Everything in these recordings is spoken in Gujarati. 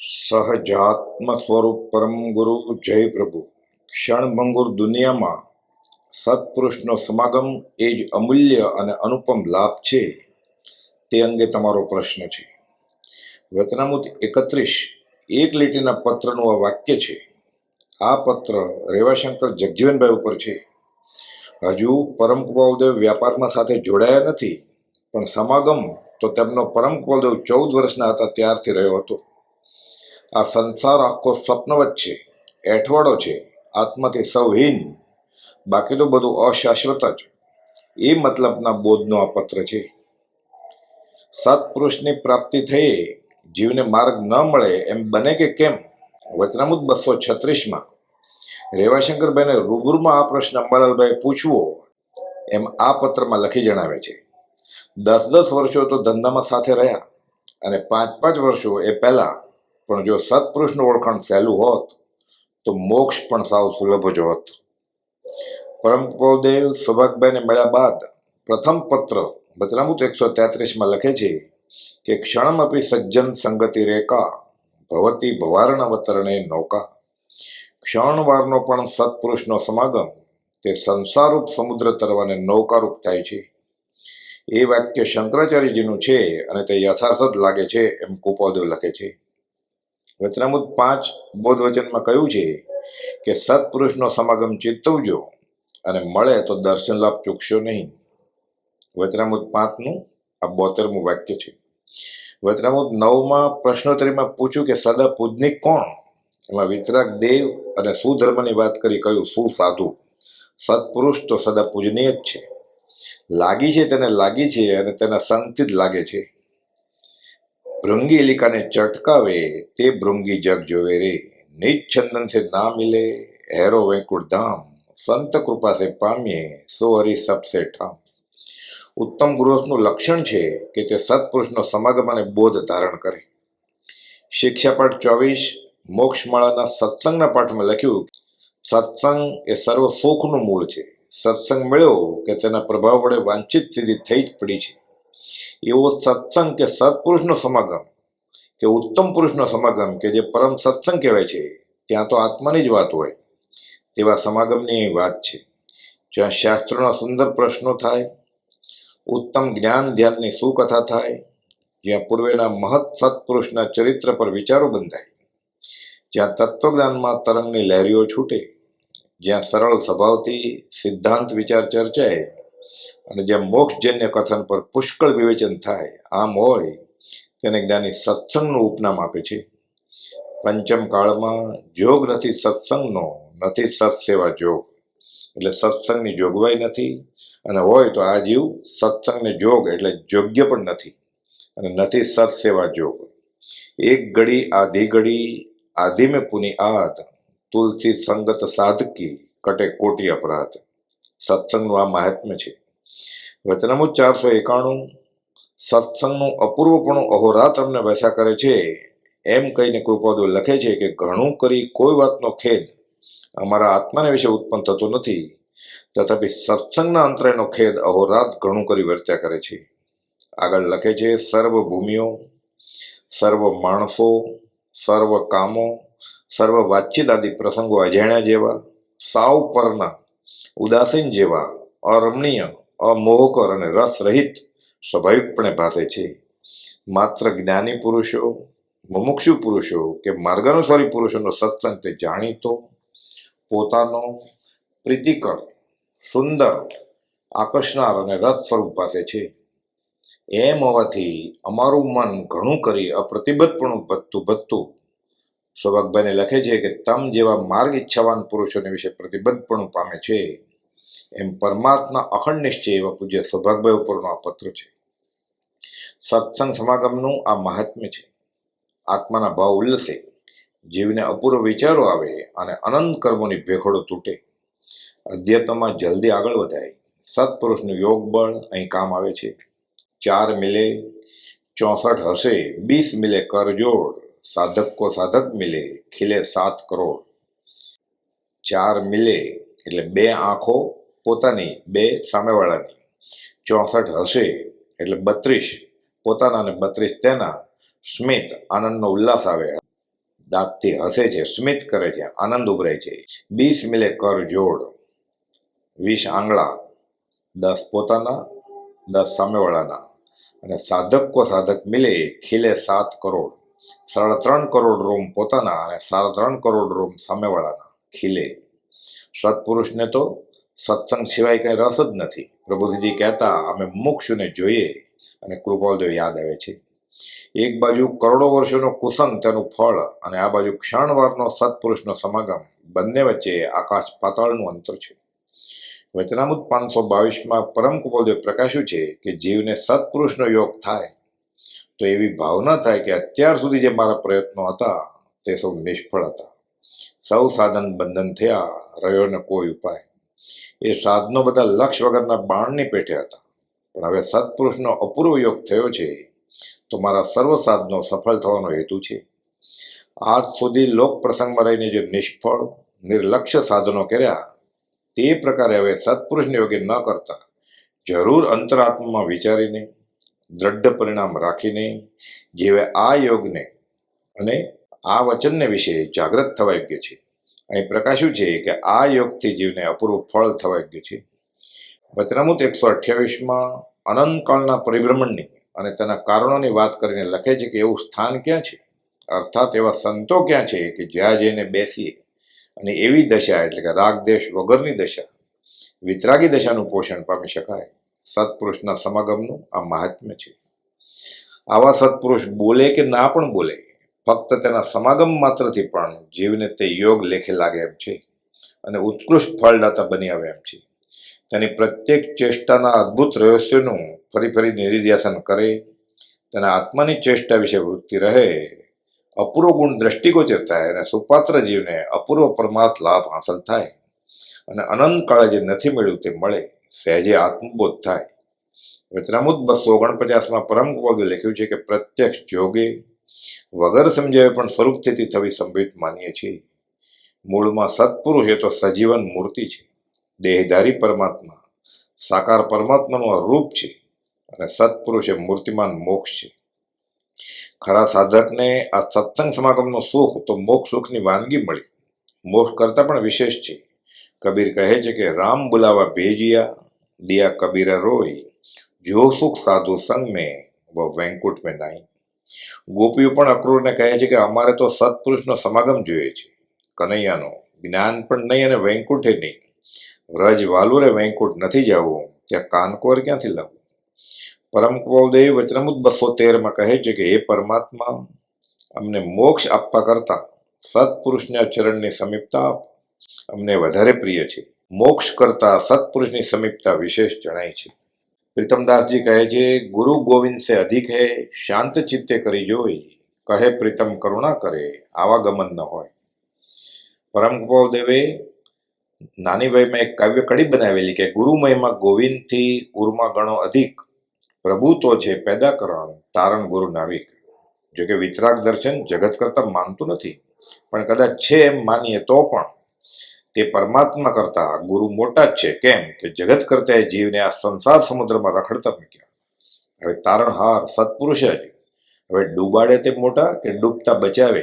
સહજાત્મ સ્વરૂપ પરમ ગુરુ જય પ્રભુ. ક્ષણભંગુર દુનિયામાં સત્પુરુષનો સમાગમ એ જ અમૂલ્ય અને અનુપમ લાભ છે, તે અંગે તમારો પ્રશ્ન છે. વતનામુત એકત્રીસ, એક લીટીના પત્રનું આ વાક્ય છે. આ પત્ર રેવાશંકર જગજીવનભાઈ ઉપર છે. હજુ પરમ કુપાલદેવ વ્યાપારમાં સાથે જોડાયા નથી, પણ સમાગમ તો તેમનો પરમ કુપાલદેવ ચૌદ વર્ષના હતા ત્યારથી રહ્યો હતો. આ સંસાર આખો સ્વપ્નવત છે, એઠવાડો છે, આત્માથી સૌહીન બાકી તો બધું અશાશ્વત જ. એ મતલબના બોધનો આ પત્ર છે. સત્પુરુષની પ્રાપ્તિ થઈ જીવને માર્ગ ન મળે એમ બને કે કેમ? વચનામુદ બસો છત્રીસમાં, રેવાશંકરભાઈને રૂબરૂમાં આ પ્રશ્ન અંબાલાલભાઈ પૂછવો એમ આ પત્રમાં લખી જણાવે છે. દસ દસ વર્ષો તો ધંધામાં સાથે રહ્યા અને પાંચ પાંચ વર્ષો એ પહેલા પણ જો સત્પુરુષનું ઓળખાણ સહેલું હોત, તો મોક્ષ પણ સાવ સુલભ જ હોત. પરમ કુપાલદેવ સૌભાગભાઈને મળ્યા બાદ પ્રથમ પત્ર બચરામૂત એકસો તેત્રીસમાં લખે છે કે ક્ષણમપી સજ્જન સંગતિ રેકા ભવતી ભવારણવતરણે નૌકા. ક્ષણવારનો પણ સત્પુરુષનો સમાગમ, તે સંસારરૂપ સમુદ્ર તરવાને નૌકારૂપ થાય છે. એ વાક્ય શંકરાચાર્યજીનું છે અને તે યથાર્થ લાગે છે એમ કુપોદેવ લખે છે. વચનામૃત પાંચ બોધવચનમાં કહ્યું છે કે સત્પુરુષનો સમાગમ ચિત્તવજો અને મળે તો દર્શન લાભ ચૂકશો નહીં. વચનામૃત પાંચનું આ બોતેરમું વાક્ય છે. વચનામૃત નવમાં પ્રશ્નોત્તરીમાં પૂછ્યું કે સદા પૂજનિક કોણ? એમાં વિતરાગ દેવ અને સુધર્મની વાત કરી કહ્યું સુસાધુ સત્પુરુષ તો સદા પૂજનીય જ છે. લાગી છે તેને લાગી છે અને તેના સંગથી જ લાગે છે. ભૃંગી એલિકાને ચટકાવે, તે ભૃંગી જગ જોવે રે. નિજ से ના મિલે, હેરો વૈકુંઠ ધામ સંત કૃપા સે પામીએ, સો હરી સબસે ઠામ. ઉત્તમ ગૃહસ્થનું લક્ષણ છે કે તે સત્પુરુષનો સમાગમ અને બોધ ધારણ કરે. શિક્ષાપાઠ ચોવીસ, મોક્ષમાળાના સત્સંગના પાઠમાં લખ્યું સત્સંગ એ સર્વ સુખનું મૂળ છે. સત્સંગ મળ્યો કે તેના પ્રભાવ વડે વાંછિત સિદ્ધિ થઈ જ પડી છે. એવો સત્સંગ કે સત્પુરુષનો સમાગમ, કે ઉત્તમ પુરુષનો સમાગમ, કે જે પરમ સત્સંગ કહેવાય છે, ત્યાં તો આત્માની જ વાત હોય, તેવા સમાગમની વાત છે. જ્યાં શાસ્ત્રોના સુંદર પ્રશ્નો થાય, ઉત્તમ જ્ઞાન, ધ્યાનની સુકથા થાય, જ્યાં પૂર્વેના મહત સત્પુરુષના ચરિત્ર પર વિચારો બંધાય, જ્યાં તત્વજ્ઞાનમાં તરંગની લહેરીઓ છૂટે, જ્યાં સરળ સ્વભાવથી સિદ્ધાંત વિચાર ચર્ચાય અને જ્યાં મોક્ષજન્ય કથન પર પુષ્કળ વિવેચન થાય, આમ હોય, તેને જ્ઞાની સત્સંગનું ઉપનામ આપે છે. પંચમ કાળમાં જોગ નથી સત્સંગનો, નથી સત્સેવા જોગ. એટલે સત્સંગની જોગવાઈ નથી, અને હોય તો આ જીવ સત્સંગને જોગ એટલે યોગ્ય પણ નથી, અને નથી સત્સેવા જોગ. એક ઘડી આધી ઘડી આધી મેં પુની આત તુલસી સંગત સાધકી, કટે કોટી અપરાધ. સત્સંગનું આ મહાત્મ્ય છે. વચનામું ચારસો એકાણું સત્સંગનું અપૂર્વપણું અહોરાત અમને વસા કરે છે. એમ કહીને કૃપાદો લખે છે કે ઘણું કરી કોઈ વાતનો ખેદ અમારા આત્માને વિશે ઉત્પન્ન થતો નથી. તથાપી સત્સંગના અંતરેનો ખેદ અહોરાત ઘણું કરી વર્ત્યા કરે છે. આગળ લખે છે, સર્વ ભૂમિઓ, સર્વ માણસો, સર્વ કામો, સર્વ વાતચીત આદિ પ્રસંગો અજાણ્યા જેવા સાવ પરના ઉદાસીન જેવા, અરમણીય, અમોહકર અને રસરહિત સ્વાભાવિકપણે ભાસે છે. માત્ર જ્ઞાની પુરુષો, મુમુક્ષુ પુરુષો કે માર્ગાનુસારી પુરુષોનો સત્સંગ તે જાણીતો, પોતાનો, પ્રીતિકર, સુંદર, આકર્ષનાર અને રસ સ્વરૂપ પાસે છે. એમ હોવાથી અમારું મન ઘણું કરી અપ્રતિબદ્ધપણું વધતું વધતું સૌભાગભાઈને લખે છે કે તમ જેવા માર્ગ ઈચ્છાવાન પુરુષોને વિશે પ્રતિબદ્ધપણું પામે છે. એમ પરમાર્થના અખંડ નિશ્ચય એવા પૂજ્ય સૌભાગભાઈ ઉપરનો આ પત્ર છે. સત્સંગ સમાગમનું આ મહાત્મ્ય છે. આત્માના ભાવ ઉલ્લસે, જીવને અપૂર્વ વિચારો આવે અને અનંત કર્મોની ભેખડો તૂટે. અધ્યાત્મમાં જલ્દી આગળ વધાય. સત્પુરુષનું યોગ બળ અહીં કામ આવે છે. ચાર મિલે ચોસઠ હશે, બીસ મિલે કરજોડ. સાધક કો સાધક મિલે ખીલે સાત કરોડ ચાર મિલે એટલે બે આંખો પોતાની, બે સામેવાળાની। ચોસઠ હશે, એટલે બત્રીસ, પોતાના અને બત્રીસ તેના। સ્મિત, આનંદનો ઉલ્લાસ આવે, દાંતથી હસે છે, સ્મિત કરે છે, આનંદ ઉભરે છે। બીસ મિલે કર જોડ, વીસ આંગળા, દસ પોતાના, દસ સામેવાળાના। અને સાધક કો સાધક મિલે, ખીલે સાત કરોડ। સાડા ત્રણ કરોડ રૂમ પોતાના અને સાડા ત્રણ કરોડ રૂમ સામેવાળાના. ખીલે. સત્પુરુષને તો સત્સંગ સિવાય કંઈ રસ જ નથી. પ્રભુજીજી કહેતા, અમે મુક્ષુને જોઈએ. અને કૃપાલદેવ યાદ આવે છે. એક બાજુ કરોડો વર્ષોનો કુસંગ તેનું ફળ અને આ બાજુ ક્ષણવારનો સત્પુરુષનો સમાગમ. બંને વચ્ચે આકાશ પાતાળનું અંતર છે. વચનામૃત પાંચસો બાવીસમાં પરમ કૃપાલદેવ પ્રકાશ્યું છે કે જીવને સત્પુરુષનો યોગ થાય. તો એવી ભાવના થાય કે અત્યાર સુધી જે મારા પ્રયત્નો હતા, તે સૌ નિષ્ફળ હતા. સૌ સાધન બંધન થયા રહ્યો ને કોઈ ઉપાય એ સાધનો બધા લક્ષ વગરના બાણની પેઠે હતા. પણ હવે સત્પુરુષનો અપૂર્વ યોગ થયો છે, તો મારા સર્વ સાધનો સફળ થવાનો હેતુ છે. આજ સુધી લોક પ્રસંગમાં રહીને જે નિષ્ફળ નિર્લક્ષ્ય સાધનો કર્યા, તે પ્રકારે હવે સત્પુરુષને યોગ્ય ન કરતા જરૂર અંતરાત્મામાં વિચારીને દ્રઢ પરિણામ રાખીને જેવે આ યોગને અને આ વચનને વિશે જાગૃત થવા યોગ્ય છે. અહીં પ્રકાશ્યું છે કે આ યોગથી જીવને અપૂર્વ ફળ થવા યોગ્ય છે. વચનામૂત એકસો અઠ્યાવીસમાં અનંતકાળના પરિભ્રમણની અને તેના કારણોની વાત કરીને લખે છે કે એવું સ્થાન ક્યાં છે? અર્થાત એવા સંતો ક્યાં છે કે જ્યાં જઈને બેસીએ અને એવી દશા એટલે કે રાગ દેશ વગરની દશા, વિતરાગી દશાનું પોષણ પામી શકાય. સત્પુરુષના સમાગમનું આ મહાત્મ્ય છે. આવા સત્પુરુષ બોલે કે ના પણ બોલે, ફક્ત તેના સમાગમ માત્રથી પણ જીવને તે યોગ લેખે લાગે એમ છે અને ઉત્કૃષ્ટ ફળદાતા બની આવે એમ છે. તેની પ્રત્યેક ચેષ્ટાના અદ્ભુત રહસ્યોનું ફરી ફરી નિરિધ્યાસન કરે, તેના આત્માની ચેષ્ટા વિશે વૃત્તિ રહે, અપૂર્વ ગુણ દ્રષ્ટિગોચર થાય અને સુપાત્ર જીવને અપૂર્વ પરમાર્થ લાભ હાંસલ થાય અને અનંત કાળે જે નથી મળ્યું તે મળે. સહેજે આત્મબોધ થાય. વચનામૃત બસો ઓગણપચાસમાં પરમ કુવાદે લખ્યું છે કે પ્રત્યક્ષ જોગે વગર સમજાવે પણ સ્વરૂપ સ્થિતિ થવી સંભવિત માનીએ છીએ. મૂળમાં સત્પુરુષ એ તો સજીવન મૂર્તિ છે. દેહધારી પરમાત્મા, સાકાર પરમાત્માનું રૂપ છે અને સત્પુરુષ એ મૂર્તિમાન મોક્ષ છે. ખરા સાધકને આ સત્સંગ સમાગમનું સુખ તો મોક્ષ સુખની વાનગી મળી. મોક્ષ કરતાં પણ વિશેષ છે. કબીર કહે છે કે, રામ બુલાવા ભેજિયા, દિયા કબીર રોય, જો સુખ સાધુ સંગ મેં વ વેંકુટ મેં નાઈ ગોપીઓ પણ અક્રૂરને કહે છે કે, અમારે તો સત્પુરુષનો સમાગમ જોઈએ છે. કનૈયાનો જ્ઞાન પણ નહીં અને વૈકુંઠે નહીં. વ્રજ વાલુરે વૈકુંઠ નથી જવું, ત્યાં કાનકોર ક્યાંથી લાવવું પરમ કૌદેવ વચનમુદ બસો તેરમાં કહે છે કે, હે પરમાત્મા, અમને મોક્ષ આપવા કરતાં સત્પુરુષના ચરણની સમીપતા આપ. અમને વધારે પ્રિય છે. મોક્ષ કરતા સત્પુરુષની સમીપતા વિશેષ જણાય છે. પ્રીતમદાસજી કહે છે, ગુરુ ગોવિંદ સે અધિક હે, શાંત ચિત્તે કરી જોઈ. કહે પ્રીતમ, કરુણા કરે, આવાગમન ન હોય. પરમ કૃપાલદેવે નાની ભાઈમાં એક કાવ્ય કડી બનાવેલી કે ગુરુ મહિમા ગોવિંદથી ગુરુમાં ગણો અધિક. પ્રભુ તો છે પેદા કરણ તારણ ગુરુ નાવિક. જોકે વિતરાગ દર્શન જગત કરતાં માનતું નથી. પણ કદાચ છે એમ માનીએ તો પણ તે પરમાત્મા કરતા ગુરુ મોટા જ છે. કેમ કે જગત કરતા જીવને આ સંસાર સમુદ્રમાં રખડતા મૂક્યા. હવે તારણહાર સત્પુરુષ જ. હવે ડૂબાડે તે મોટા કે ડૂબતા બચાવે?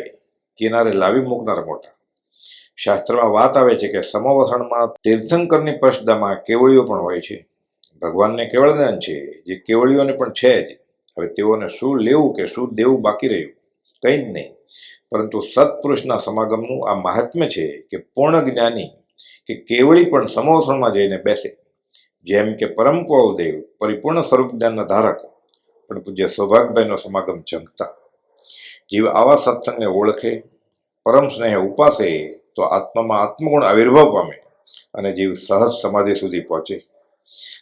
કિનારે લાવી મૂકનાર મોટા. શાસ્ત્રમાં વાત આવે છે કે સમવસણમાં તીર્થંકરની પ્રશ્દામાં કેવળીઓ પણ હોય છે. ભગવાનને કેવળ જ્ઞાન છે, જે કેવળીઓને પણ છે જ. હવે તેઓને શું લેવું કે શું દેવું બાકી રહ્યું? કંઈ જ નહીં. પરંતુ સત્પુરુષના સમાગમનું આ મહાત્મ્ય છે કે પૂર્ણ જ્ઞાની કે કેવળી પણ સમોસણમાં જઈને બેસે. જેમ કે પરમ દેવ પરિપૂર્ણ સ્વરૂપ જ્ઞાનના ધારક, પણ પૂજ્ય સૌભાગભાઈનો સમાગમ જંગતા. જીવ આવા સત્સંગને ઓળખે, પરમ સ્નેહ ઉપાસે, તો આત્મામાં આત્મગુણ આવિર્ભાવ પામે અને જીવ સહજ સમાધિ સુધી પહોંચે.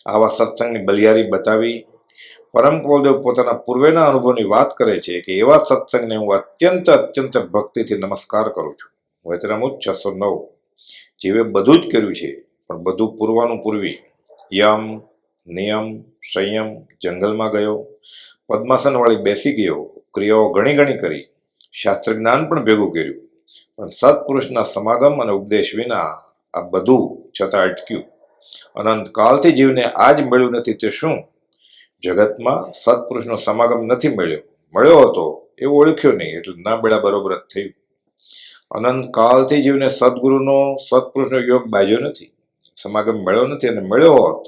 આવા સત્સંગની બલિયારી બતાવી પરમ કુલદેવ પોતાના પૂર્વેના અનુભવની વાત કરે છે કે એવા સત્સંગને હું અત્યંત અત્યંત ભક્તિથી નમસ્કાર કરું છું. વચનામુત છસો નવ. જીવે બધું જ કર્યું છે, પણ બધું પૂરવાનું પૂરવી. યમ, નિયમ, સંયમ, જંગલમાં ગયો. પદ્માસન વાળી બેસી ગયો. ક્રિયાઓ ઘણી ઘણી કરી. શાસ્ત્ર જ્ઞાન પણ ભેગું કર્યું. પણ સત્પુરુષના સમાગમ અને ઉપદેશ વિના આ બધું છતાં અટક્યું. અનંત કાલથી જીવને જ મળ્યું નથી તે શું? જગતમાં સત્પુરુષનો સમાગમ નથી મળ્યો. મળ્યો હતો એ ઓળખ્યો નહીં, એટલે ના મળ્યા બરોબર જ થયું. અનંત કાળથી જીવને સદગુરુનો, સત્પુરુષનો યોગ બાજ્યો નથી. સમાગમ મળ્યો નથી અને મળ્યો હોત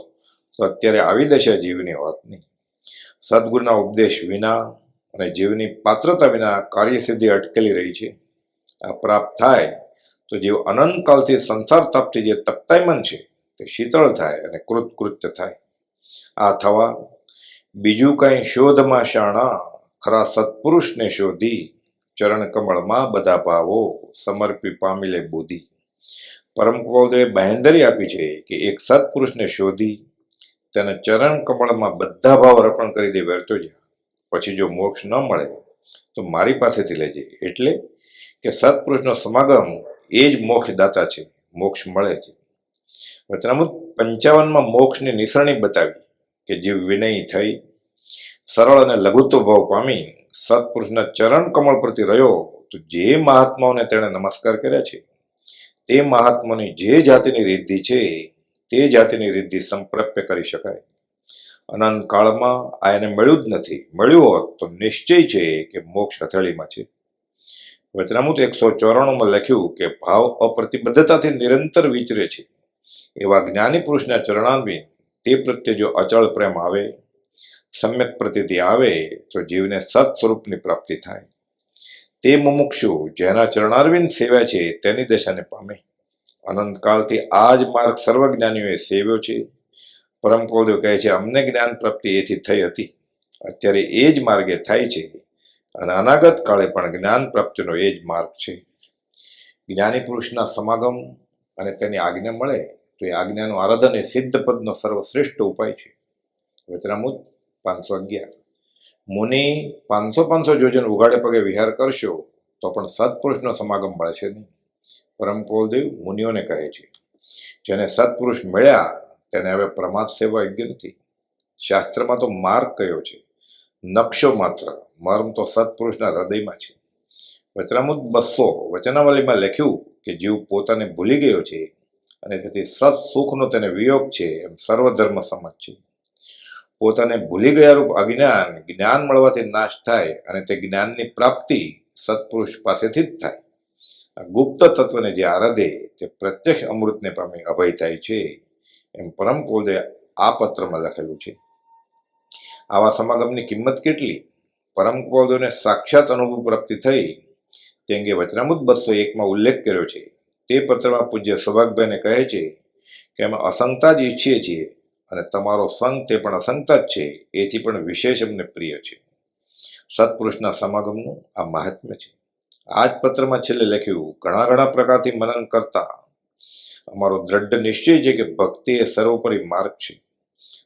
તો અત્યારે આવી દશા જીવની હોત નહીં. સદગુરુના ઉપદેશ વિના અને જીવની પાત્રતા વિના કાર્યસિદ્ધિ અટકેલી રહી છે. આ પ્રાપ્ત થાય તો જીવ અનંતકાળથી સંસાર તપથી જે તપ્તાયમન છે તે શીતળ થાય અને કૃતકૃત્ય થાય. આ થવા બીજું કાંઈ શોધમાં શાણા, ખરા સત્પુરુષને શોધી ચરણ કમળમાં બધા ભાવો સમર્પી પામીલે બોધી. પરમ કૌદેવે બહેન્દરી આપી છે કે એક સત્પુરુષને શોધી તેને ચરણ કમળમાં બધા ભાવ અર્પણ કરી દે વેરતો જા. પછી જો મોક્ષ ન મળે તો મારી પાસેથી લેજે. એટલે કે સત્પુરુષનો સમાગમ એ જ મોક્ષદાતા છે. મોક્ષ મળે છે. વચનામૃત પંચાવનમાં મોક્ષની નિસરણી બતાવી કે જીવ વિનયી થઈ સરળ અને લઘુત્વ ભાવ પામી સત્પુરુષના ચરણ કમળ પ્રતિ રહ્યો, તો જે મહાત્માઓને તેણે નમસ્કાર કર્યા છે, તે મહાત્માની જે જાતિની રિદ્ધિ છે, તે જાતિની રિદ્ધિ સંપ્રાપ્ય કરી શકાય. અનંત કાળમાં આ એને મળ્યું જ નથી. મળ્યું હોત તો નિશ્ચય છે કે મોક્ષ હથેળીમાં છે. વચનામૃત એકસો ચોરાણુંમાં લખ્યું કે ભાવ અપ્રતિબદ્ધતાથી નિરંતર વિચરે છે. એવા જ્ઞાની પુરુષના ચરણાન્વી તે પ્રત્યે જો અચળ પ્રેમ આવે સમ્યક પ્રતિતિ આવે તો જીવને સત સ્વરૂપની પ્રાપ્તિ થાય. તે મુમુક્ષુ જેના ચરણારવિંદ સેવ્યા છે તેની દશાને પામે. અનંતકાળથી આ જ માર્ગ સર્વજ્ઞાનીઓએ સેવ્યો છે. પરમ કૌદેવ કહે છે, અમને જ્ઞાન પ્રાપ્તિ એથી થઈ હતી. અત્યારે એ જ માર્ગે થાય છે અને અનાગત કાળે પણ જ્ઞાન પ્રાપ્તિનો એ જ માર્ગ છે. જ્ઞાની પુરુષના સમાગમ અને તેની આજ્ઞા મળે તો એ આજ્ઞાનું આરાધન એ સિદ્ધ પદનો સર્વશ્રેષ્ઠ ઉપાય છે. વચનામૃત પાંચસો અગિયાર. મુનિ પાંચસો પાંચસો જોજન ઉઘાડે પગે વિહાર કરશો, તો પણ સત્પુરુષનો સમાગમ મળશે નહીં. પરમ કોલદેવ મુનિઓને કહે છે, જેને સત્પુરુષ મળ્યા, તેને હવે પ્રમાદ સેવા યોગ્ય નથી. શાસ્ત્રમાં તો માર્ગ કયો છે? નકશો માત્ર મર્મ તો સત્પુરુષના હૃદયમાં છે. વચનામુદ બસો, વચનાવલીમાં લખ્યું કે જીવ પોતાને ભૂલી ગયો છે, અને તેથી સત સુખનો તેને વિયોગ છે, એમ સર્વધર્મ સમજ છે. પોતાને ભૂલી ગયા રૂપ અજ્ઞાન, જ્ઞાન મળવાથી નાશ થાય અને તે જ્ઞાનની પ્રાપ્તિ સત્પુરુષ પાસેથી જ થાય. આ ગુપ્ત તત્વને જે આરાધે, તે પ્રત્યક્ષ અમૃતને પામી અભય થાય છે, એમ પરમ પોદે આ પત્રમાં લખેલું છે. આવા સમાગમની કિંમત કેટલી? પરમ પોદોને સાક્ષાત અનુભવ પ્રાપ્તિ થઈ. તે અંગે વચનામૃત બસો એકમાં ઉલ્લેખ કર્યો છે. તે પત્રમાં પૂજ્ય સૌભાગભાઈને કહે છે કે અમે અસંગતા જ ઈચ્છીએ છીએ. અને તમારો સંગ તે પણ અસંગત જ છે. એથી પણ વિશેષ અમને પ્રિય છે. સત્પુરુષના સમાગમનું આ મહાત્મ્ય છે. આ જ પત્રમાં છેલ્લે લખ્યું, ઘણા ઘણા પ્રકારથી મનન કરતા. અમારો દ્રઢ નિશ્ચય છે કે ભક્તિ એ સર્વોપરી માર્ગ છે.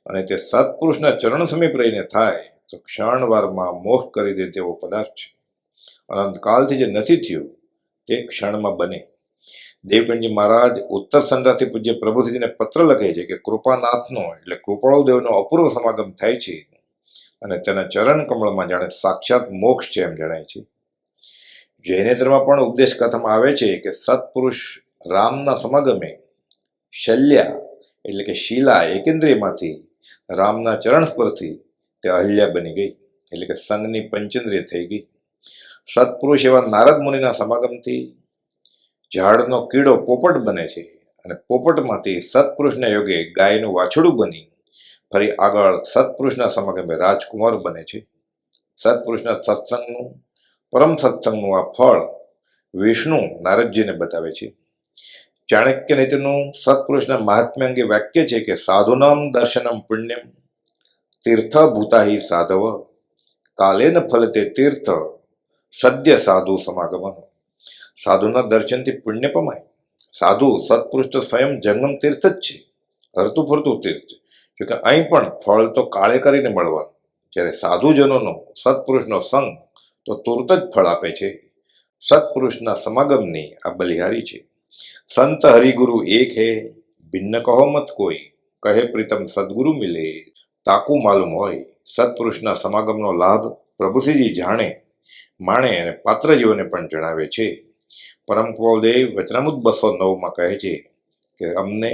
અને તે સત્પુરુષના ચરણ સમીપ રહીને થાય, તો ક્ષણવારમાં મોહ કરી દે તેવો પદાર્થ છે. અનંતકાલથી જે નથી થયું, તે ક્ષણમાં બને. દેવકંજી મહારાજ ઉત્તર સંડાથી પૂજ્ય પ્રભુજીને પત્ર લખે છે કે કૃપાનાથનો એટલે કૃપાળુ દેવનો અપૂર્વ સમાગમ થાય છે. અને તેના ચરણ કમળમાં જાણે સાક્ષાત મોક્ષ છે એમ જણાય છે. જૈનેતરમાં પણ ઉપદેશ કથામાં આવે છે કે સત્પુરુષ રામના સમાગમે શલ્યા એટલે કે શીલા એકેન્દ્રિયમાંથી રામના ચરણ સ્પર્શથી તે અહલ્યા બની ગઈ એટલે કે સંઘની પંચેન્દ્રિય થઈ ગઈ. સત્પુરુષ એવા નારદ મુનિના સમાગમથી ઝાડનો કીડો પોપટ બને છે અને પોપટમાંથી સત્પુરુષના યોગે ગાયનું વાછડું બની ફરી આગળ સત્પુરુષના સમાગમે રાજકુમાર બને છે. સત્પુરુષના સત્સંગનું, પરમ સત્સંગનું આ ફળ વિષ્ણુ નારદજીને બતાવે છે. ચાણક્ય નીતિનું સત્પુરુષના મહાત્મ્ય અંગે વાક્ય છે કે સાધુનામ દર્શનમ પુણ્યમ તીર્થ ભૂતાહી સાધવ, કાલેન ફલતે તીર્થ સદ્ય સાધુ સમાગમ. સાધુના દર્શનથી પુણ્ય પમાય. સાધુ, સત્પુરુષ તો સ્વયં જંગમ તીર્થ જ છે. હરતું ફરતું તીર્થ જોકે અહીં પણ ફળ તો કાળે કરીને મળવાનું. જ્યારે સાધુજનોનો, સત્પુરુષનો સંગ તો તુરત જ ફળ આપે છે. સત્પુરુષના સમાગમની આ બલિહારી છે. સંત હરિગુરુ એક હે, ભિન્ન કહો મત કોઈ. કહે પ્રીતમ સદગુરુ મિલે. તાકુ માલુમ હોય. સત્પુરુષના સમાગમનો લાભ પ્રભુસિંહજી જાણે, માણે અને પાત્રજીઓને પણ જણાવે છે. પરમ કૌદેવ વચનામુદ બસો નવમાં કહે છે કે અમને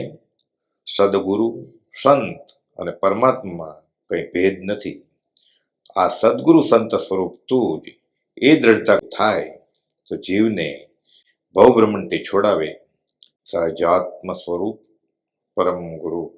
સદગુરુ, સંત અને પરમાત્મા કંઈ ભેદ નથી. આ સદગુરુ સંત સ્વરૂપ તું જ, એ દ્રઢતા થાય તો જીવને ભવભ્રમણથી છોડાવે. સહજાત્મ સ્વરૂપ પરમ ગુરુ